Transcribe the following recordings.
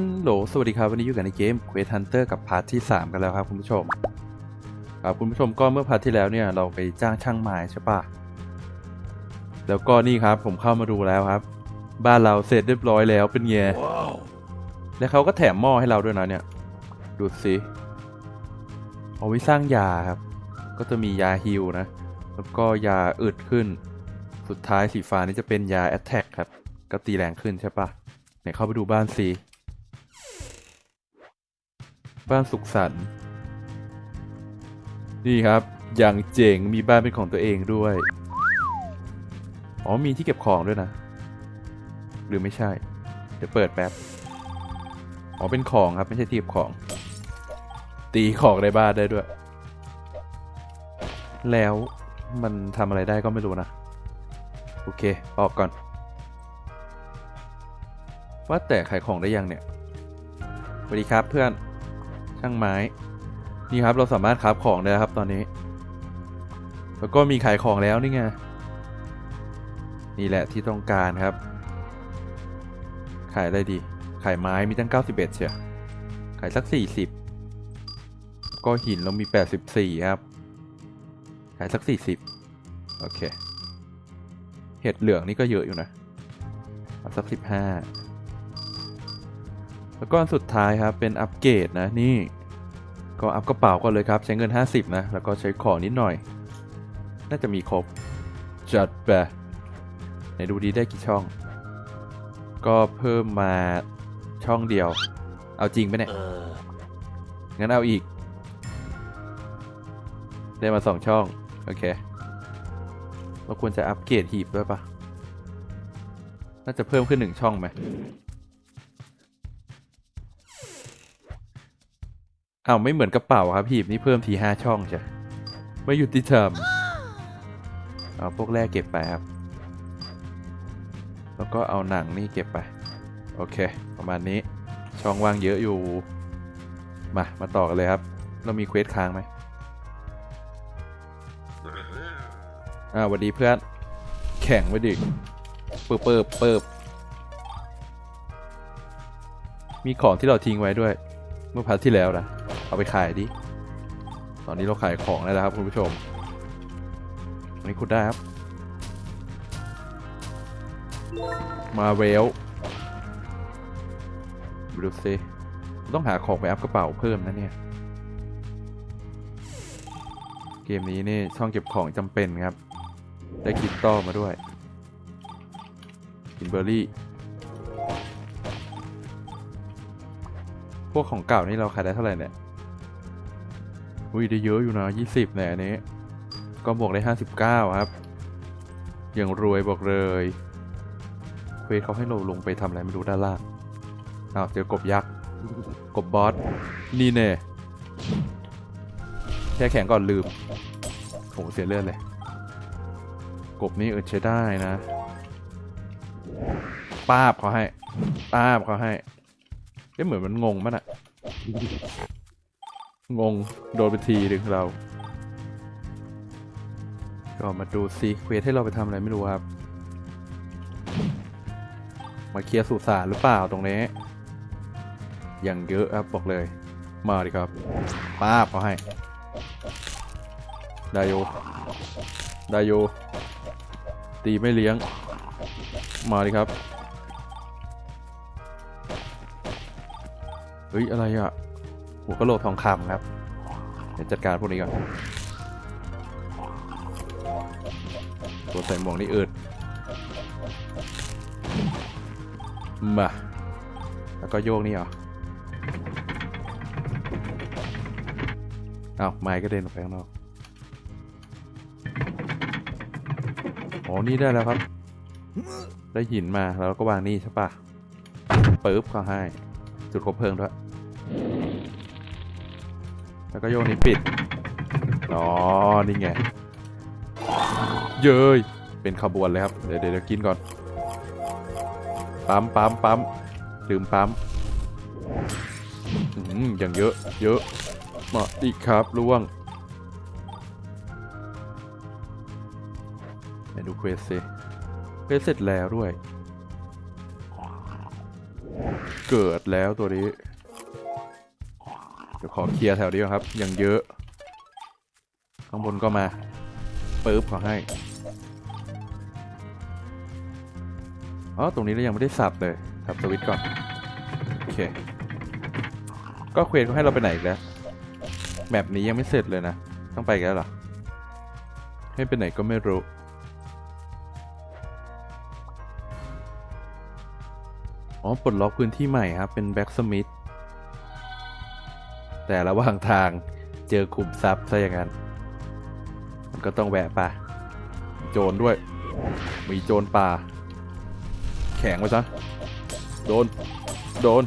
ฮัลโหล สวัสดีครับ วันนี้อยู่กันในเกม Quest Hunter กับพาร์ทที่ 3 กันแล้วครับคุณผู้ชมครับคุณผู้ชมก็เมื่อพาร์ทที่แล้วเนี่ยเราไปจ้างช่างไม้ใช่ปะแล้วก็นี่ครับผมเข้ามาดูแล้วครับ บ้านเราเสร็จเรียบร้อยแล้วเป็นไงแล้วเขาก็แถมหม้อให้เราด้วยนะเนี่ย ดูสิเอาไว้สร้างยาครับ ก็จะมียาฮิลนะ แล้วก็ยาอึดขึ้น สุดท้ายสีฟ้านี่จะเป็นยาแอตแทกครับ ก็ตีแรงขึ้นใช่ปะไหนเข้าไปดูบ้านสิ บ้านสุขสันต์นี่ครับ อย่างเจ๋งมีบ้านเป็นของตัวเองด้วย อ๋อมีที่เก็บของด้วยนะ หรือไม่ใช่ เดี๋ยวเปิดแป๊บ อ๋อเป็นของครับไม่ใช่ที่เก็บของ ตีของในบ้านได้ด้วย แล้วมันทำอะไรได้ก็ไม่รู้นะ โอเค ออกก่อน ว่าแต่ขายของได้ยังเนี่ยสวัสดีครับเพื่อน ช่างไม้ นี่ครับเราสามารถคราฟของได้ครับตอนนี้ แล้วก็มีขายของแล้วนี่ไง นี่แหละที่ต้องการครับ ขายอะไรดี ขายไม้มีตั้ง 91 เชียว ขายสัก 40 ก็หินเรามี 84 ครับ ขายสัก 40 โอเค เห็ดเหลืองนี่ก็เยอะอยู่นะ สัก 15 แล้วก็อันสุดท้ายครับเป็นอัปเกรดนะนี่ ก็อัพกระเป๋าก่อนเลยครับ ใช้เงิน 50 นะ แล้วก็ใช้ของนิดหน่อย น่าจะมีครบ จัดไปไหนดูดีได้กี่ช่อง ก็เพิ่มมาช่องเดียว เอาจริงไหมเนี่ยงั้นเอาอีก ได้มาสองช่อง โอเค เราควรจะอัปเกรดหีบด้วยปะน่าจะเพิ่มขึ้นหนึ่งช่องไหม อ้าวไม่เหมือนกระเป๋าครับหีบนี่เพิ่มทีห้าช่องจ้ะไม่หยุดที่เทอมเอาพวกแรกเก็บไปครับ แล้วก็เอาหนังนี่เก็บไป โอเค ประมาณนี้ช่องว่างเยอะอยู่ มา มาต่อกันเลยครับ เรามีเควสค้างไหมอ่าสวัสดีเพื่อน แข่งไว้ดิเปิบเปิบเปิบมีของที่เราทิ้งไว้ด้วย เมื่อพาร์ทที่แล้วนะ เอาไปขายดิ ตอนนี้เราขายของได้แล้วครับคุณผู้ชมอันนี้คุณได้ครับ มาเวลดูสิต้องหาของไปอัพกระเป๋าเพิ่มนะเนี่ย เกมนี้นี่ช่องเก็บของจำเป็นครับ ได้คริปโตมาด้วย กินเบอร์รี่ พวกของเก่านี่เราขายได้เท่าไหร่เนี่ย อุ้ยได้เยอะอยู่นะยี่สิบเนี่ยอันนี้ ก็บวกได้ห้าสิบเก้าครับยังรวยบอกเลยเควสเขาให้เราลงไปทำอะไรไม่รู้ด้านล่างอ้าวเจอกบยักษ์ กบบอส นี่เน่แค่แข็งก่อนลืมโหเสียเลือดเลย กบนี่เออใช้ได้นะป้าบเขาให้ป้าบเขาให้เอ๊ะเหมือนมันงงมั้ยน่ะ งง โดนไปทีหนึ่งเรา ก็มาดูซีเควสให้เราไปทำอะไรไม่รู้ครับ มาเคลียร์สุสานหรือเปล่าตรงนี้ อย่างเยอะครับบอกเลย มาดิครับ ป้าบเขาให้ ได้โยได้โยตีไม่เลี้ยง มาดิครับ เฮ้ย อะไรอะ หัวกะโหลกทองคำครับ เดี๋ยวจัดการพวกนี้ก่อน ตัวใส่หมวกนี่อืดมา แล้วก็โยกนี่เหรออ้าวไม้ก็เด็นออกไปข้างนอกอ๋อนี่ได้แล้วครับ ได้หินมาแล้วก็วางนี่ใช่ปะปึ๊บเขาให้ จุดคบเพลิงด้วย แล้วก็โยกนี้ปิดอ๋อนี่ไง เย้ย เป็นขบวนเลยครับ เดี๋ยวเดี๋ยวกินก่อน ปั๊มปั๊มปั๊มดื่มปั๊มอืมอย่างเยอะ เยอะมาอีกครับล่วงไหนดูเควสสิเควสเสร็จแล้วด้วย เกิดแล้วตัวนี้ เดี๋ยวขอเคลียร์แถวนี้ครับ ยังเยอะ ข้างบนก็มาปึ๊บขอให้ อ๋อ ตรงนี้เรายังไม่ได้สับเลยสับสวิตก่อน โอเค ก็เควสเขาให้เราไปไหนอีกแล้ว แบบนี้ยังไม่เสร็จเลยนะ ต้องไปกแล้วหรอ ให้ไปไหนก็ไม่รู้อ๋อปลดล็อกพื้นที่ใหม่ครับ เป็นแบ็กสมิธ แต่ระหว่างทางเจอขุมทรัพย์ซะอย่างนั้น มันก็ต้องแวะป่ะ โจรด้วย มีโจรป่า แข็งไว้ซะ โดน โดน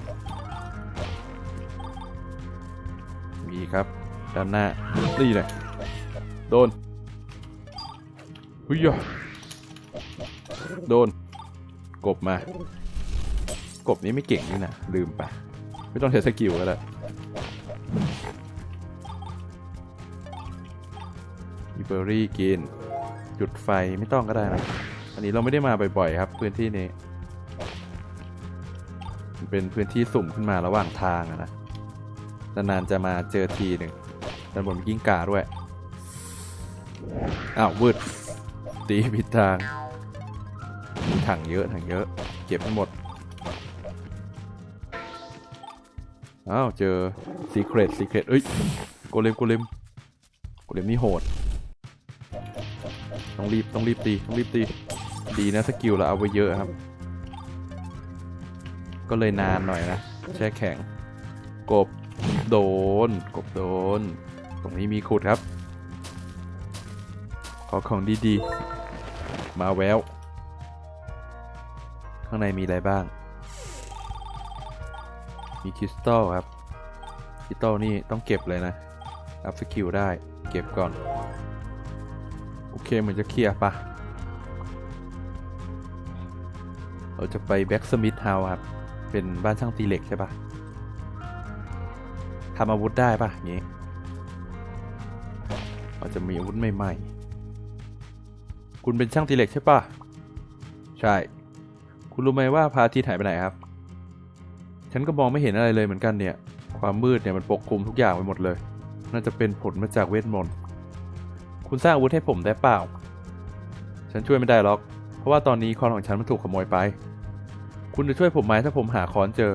มีครับ ด้านหน้า นี่เลยโดนหุยยโดน กบมา กบนี้ไม่เก่งนี่นะลืมไป ไม่ต้องใช้สกิลก็ได้ เบอรี่กินจุดไฟไม่ต้องก็ได้นะ อันนี้เราไม่ได้มาบ่อยๆครับ พื้นที่นี้ มันเป็นพื้นที่สุ่มขึ้นมาระหว่างทางนะ นานๆจะมาเจอทีหนึ่งด้านบนมีกิ้งกาด้วย อ้าววืดตีผิดทาง ถังเยอะถังเยอะ เก็บให้หมด อ้าว เจอซีเครตซีเครตเอ้ยโกเลมโกเลมโกเลมนี่โหด ต้องรีบต้องรีบตีต้องรีบตีดีนะสกิลเราเอาไว้เยอะครับ ก็เลยนานหน่อยนะแช่แข็ง กบโดน กบโดน ตรงนี้มีขุดครับ ขอของดีๆ มาแววข้างในมีอะไรบ้าง มีคริสตัลครับ คริสตัลนี่ต้องเก็บเลยนะ อัพสกิลได้ เก็บก่อน เคเหมือนจะเคลียร์ปะเราจะไปแบ็กสมิธเฮาส์ครับ เป็นบ้านช่างตีเหล็กใช่ปะทำอาวุธได้ปะอย่างงี้เราจะมีอาวุธใหม่ๆ คุณเป็นช่างตีเหล็กใช่ปะใช่ คุณรู้ไหมว่าพระอาทิตย์หายไปไหนครับ ฉันก็มองไม่เห็นอะไรเลยเหมือนกันเนี่ย ความมืดเนี่ยมันปกคลุมทุกอย่างไปหมดเลย น่าจะเป็นผลมาจากเวทมนต์ คุณสร้างอาวุธให้ผมได้เปล่า ฉันช่วยไม่ได้หรอก เพราะว่าตอนนี้คอนของฉันมันถูกขโมยไป คุณจะช่วยผมไหมถ้าผมหาคอนเจอ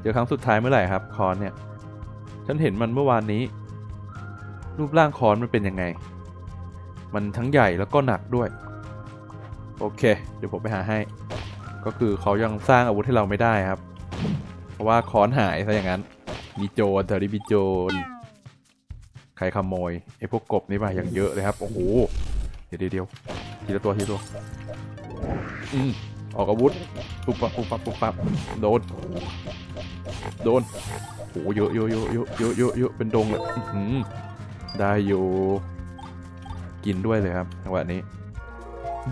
เจอครั้งสุดท้ายเมื่อไหร่ครับคอนเนี่ย ฉันเห็นมันเมื่อวานนี้ รูปร่างคอนมันเป็นยังไง มันทั้งใหญ่แล้วก็หนักด้วย โอเค เดี๋ยวผมไปหาให้ ก็คือเขายังสร้างอาวุธให้เราไม่ได้ครับ เพราะว่าคอนหายซะอย่างนั้น มีโจรเธอที่มีโจร ใครขโมยไอ้พวกกบนี่มาอย่างเยอะเลยครับ โอ้โห เดี๋ยวเดี๋ยวทีละตัวทีละตัวอืมออกอาวุธปุ๊บปั๊บปุ๊บปั๊บปุ๊บปั๊บโดน โดนโอ้โหเยอะเยอะเยอะเยอะเยอะเยอะเยอะเป็นดงเลยอื้อหือได้อยู่ กินด้วยเลยครับจังหวะนี้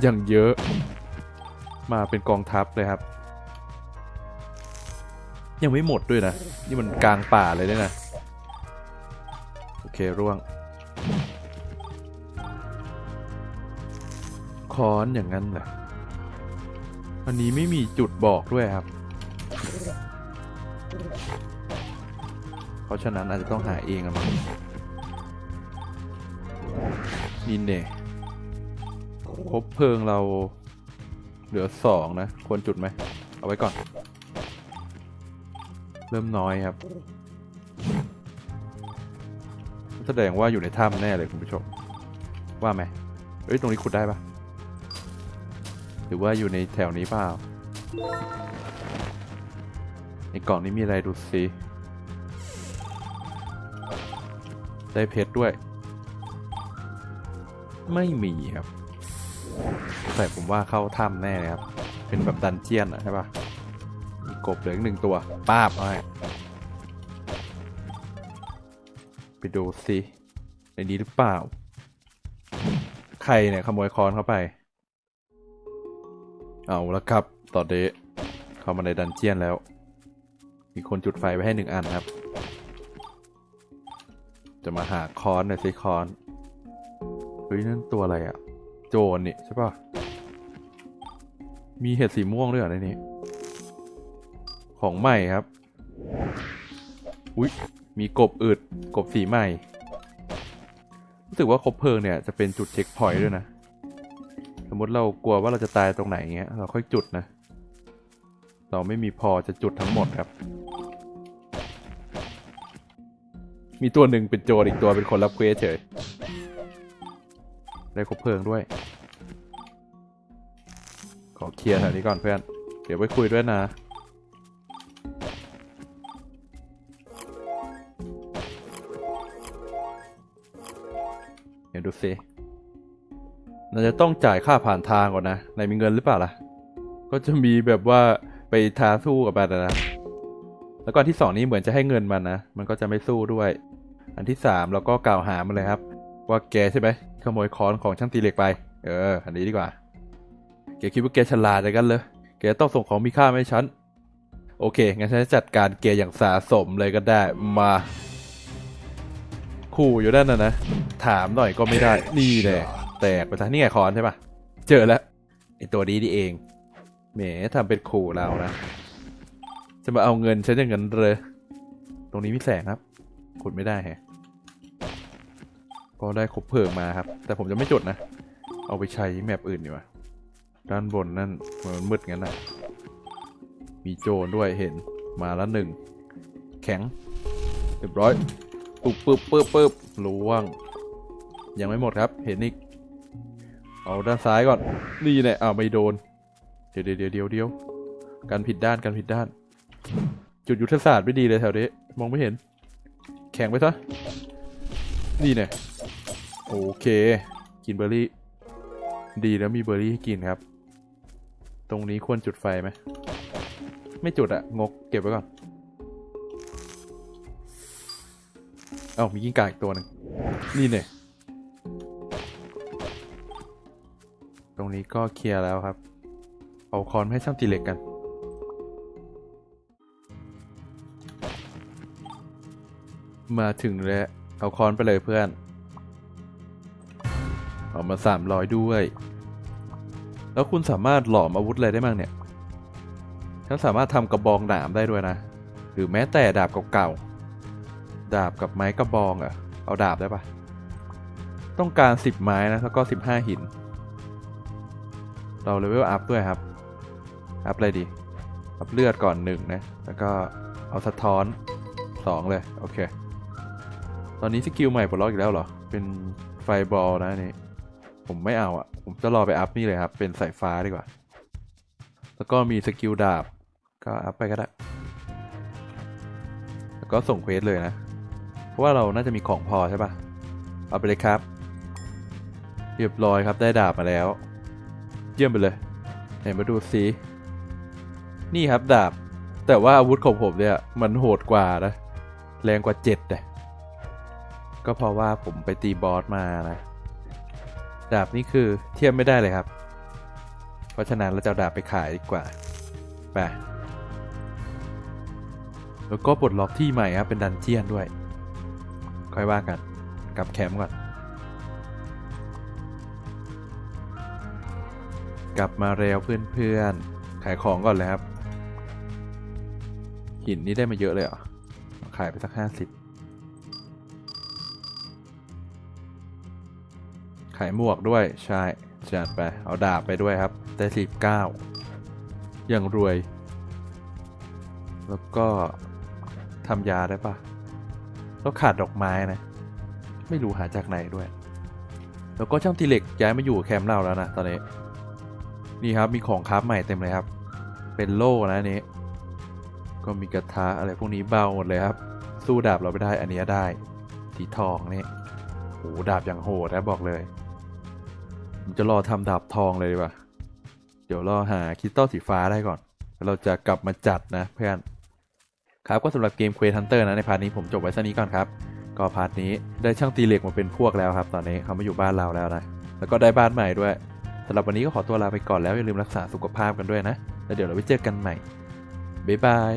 อย่างเยอะ มาเป็นกองทัพเลยครับ ยังไม่หมดด้วยนะ นี่มันกลางป่าเลยเนี่ยนะ เคร่วง ค้อนอย่างนั้นเหรออันนี้ไม่มีจุดบอกด้วยครับ เพราะฉะนั้นอาจจะต้องหาเองอะมั้งนี่เน่คบเพลิงเราเหลือสองนะ ควรจุดไหม เอาไว้ก่อน เริ่มน้อยครับ แสดงว่าอยู่ในถ้ำแน่เลยคุณผู้ชม ว่าไหมเอ้ยตรงนี้ขุดได้ปะหรือว่าอยู่ในแถวนี้เปล่า ในกล่องนี้มีอะไรดูสิได้เพชรด้วย ไม่มีครับแต่ผมว่าเข้าถ้ำแน่เลยครับ เป็นแบบดันเจียนอะใช่ปะมีกบเหลืออีกหนึ่งตัวป้าบเอาใไปดูสิในนี้หรือเปล่า ใครเนี่ยขโมยคอนเข้าไป เอาละครับ ตอนนี้เข้ามาในดันเจียนแล้ว มีคนจุดไฟไว้ให้หนึ่งอันครับ จะมาหาคอนหน่อยสิคอนเฮ้ยนั่นตัวอะไรอะโจรนี่ใช่ปะมีเห็ดสีม่วงด้วยเหรอในนี้ ของใหม่ครับ อุ้ย มีกบอึดกบสีใหม่ รู้สึกว่าคบเพลิงเนี่ยจะเป็นจุดเช็คพอยต์ด้วยนะ สมมติเรากลัวว่าเราจะตายตรงไหนเงี้ยเราค่อยจุดนะ เราไม่มีพอจะจุดทั้งหมดครับ มีตัวหนึ่งเป็นโจรอีกตัวเป็นคนรับเควสเฉย ได้คบเพลิงด้วย ขอเคลียร์แถวนี้ก่อนเพื่อน เดี๋ยวไปคุยด้วยนะ สิเราจะต้องจ่ายค่าผ่านทางก่อนนะนายมีเงินหรือเปล่าล่ะ ก็จะมีแบบว่าไปท้าสู้กับมันนะ แล้วก็อันที่สองนี้เหมือนจะให้เงินมันนะ มันก็จะไม่สู้ด้วย อันที่สามเราก็กล่าวหามันเลยครับ ว่าแกใช่ไหมขโมยค้อนของช่างตีเหล็กไป เออ อันนี้ดีกว่า แกคิดว่าแกฉลาดอะไรกันเลย แกต้องส่งของมีค่ามาให้ฉัน โอเค งั้นฉันจะจัดการแกอย่างสาสมเลยก็ได้ มา ขู่อยู่ด้านนั้นนะ ถามหน่อยก็ไม่ได้ นี่แหละแตกไปซะนี่ไงคอนใช่ปะเจอแล้วไอตัวนี้นี่เองแหมทำเป็นขู่เรานะ จะมาเอาเงินฉันอย่างนั้นเลยตรงนี้มีแสงครับขุดไม่ได้แฮะก็ได้ครบเพลิงมาครับ แต่ผมจะไม่จุดนะ เอาไปใช้แมปอื่นดีกว่าด้านบนนั่นมันมืดงั้นนะมีโจรด้วยเห็นมาแล้วหนึ่ง แข็งเรียบร้อย ปุ๊บปุ๊บปุ๊บปุ๊บล่วง ยังไม่หมดครับ เห็นอีก เอาด้านซ้ายก่อน นี่แหละอ้าวไม่โดน เดี๋ยวเดี๋ยวเดี๋ยวเดี๋ยวกันผิดด้านกันผิดด้าน จุดยุทธศาสตร์ไม่ดีเลยแถวนี้ มองไม่เห็น แข็งไปซะ นี่เนี่ยโอเค กินเบอร์รี่ ดีแล้วมีเบอร์รี่ให้กินครับ ตรงนี้ควรจุดไฟไหม ไม่จุดอะงกเก็บไว้ก่อน เอ้ามีกิ้งก่าอีกตัวหนึ่งนี่เนี่ยตรงนี้ก็เคลียร์แล้วครับ เอาคอนให้ช่างตีเหล็กกัน มาถึงแล้ว เอาคอนไปเลยเพื่อน เอามาสามร้อยด้วย แล้วคุณสามารถหลอมอาวุธอะไรได้บ้างเนี่ยฉันสามารถทำกระบองหนามได้ด้วยนะ หรือแม้แต่ดาบเก่าๆ ดาบกับไม้กระบองอะเอาดาบได้ปะต้องการสิบไม้นะแล้วก็สิบห้าหิน เราเลเวลอัพด้วยครับ อัพอะไรดี อัพเลือดก่อนหนึ่งนะ แล้วก็เอาสะท้อนสองเลย โอเค ตอนนี้สกิลใหม่ปลดล็อกอีกแล้วเหรอ เป็นไฟบอลนะนี่ ผมไม่เอาอะ ผมจะรอไปอัพนี่เลยครับ เป็นสายฟ้าดีกว่า แล้วก็มีสกิลดาบ ก็อัพไปก็ได้ แล้วก็ส่งเควสเลยนะ ราะว่าเราน่าจะมีของพอใช่ปะเอาไปเลยครับ เรียบร้อยครับได้ดาบมาแล้ว เยี่ยมไปเลยไหนมาดูซินี่ครับดาบ แต่ว่าอาวุธของผมเนี่ยมันโหดกว่านะแรงกว่าเจ็ดเลยก็เพราะว่าผมไปตีบอสมานะดาบนี่คือเทียบไม่ได้เลยครับ เพราะฉะนั้นเราจะาดาบไปขายดีกว่าไปแล้วก็ปลดล็อกที่ใหม่ครับเป็นดันเจียนด้วย ค่อยว่ากันกลับแคมป์ก่อน กลับมาแล้วเพื่อนๆ ขายของก่อนเลยครับ หินนี่ได้มาเยอะเลยเหรอ ขายไปสักห้าสิบขายหมวกด้วย ใช่จัดไป เอาดาบไปด้วยครับ ได้สิบเก้าอย่างรวย แล้วก็ทำยาได้ปะ แล้วขาดดอกไม้นะ ไม่รู้หาจากไหนด้วย แล้วก็ช่างตีเหล็กย้ายมาอยู่แคมป์เราแล้วนะตอนนี้นี่ครับมีของคราฟใหม่เต็มเลยครับ เป็นโล่นะอันนี้ ก็มีกระทะอะไรพวกนี้เบาหมดเลยครับ สู้ดาบเราไม่ได้อันนี้ได้สีทองนี่โหดาบอย่างโหดนะบอกเลยผมจะรอทำดาบทองเลยดีกว่าเดี๋ยวรอหาคริสตัลสีฟ้าได้ก่อน เราจะกลับมาจัดนะเพื่อน ครับก็สำหรับเกมเควสฮันเตอร์นะในพาร์ทนี้ผมจบไว้สักนี้ก่อนครับ ก็พาร์ทนี้ได้ช่างตีเหล็กมาเป็นพวกแล้วครับ ตอนนี้เขามาอยู่บ้านเราแล้วนะ แล้วก็ได้บ้านใหม่ด้วยสำหรับวันนี้ก็ขอตัวลาไปก่อนแล้วอย่าลืมรักษาสุขภาพกันด้วยนะ แล้วเดี๋ยวเราไปเจอกันใหม่บ๊ายบาย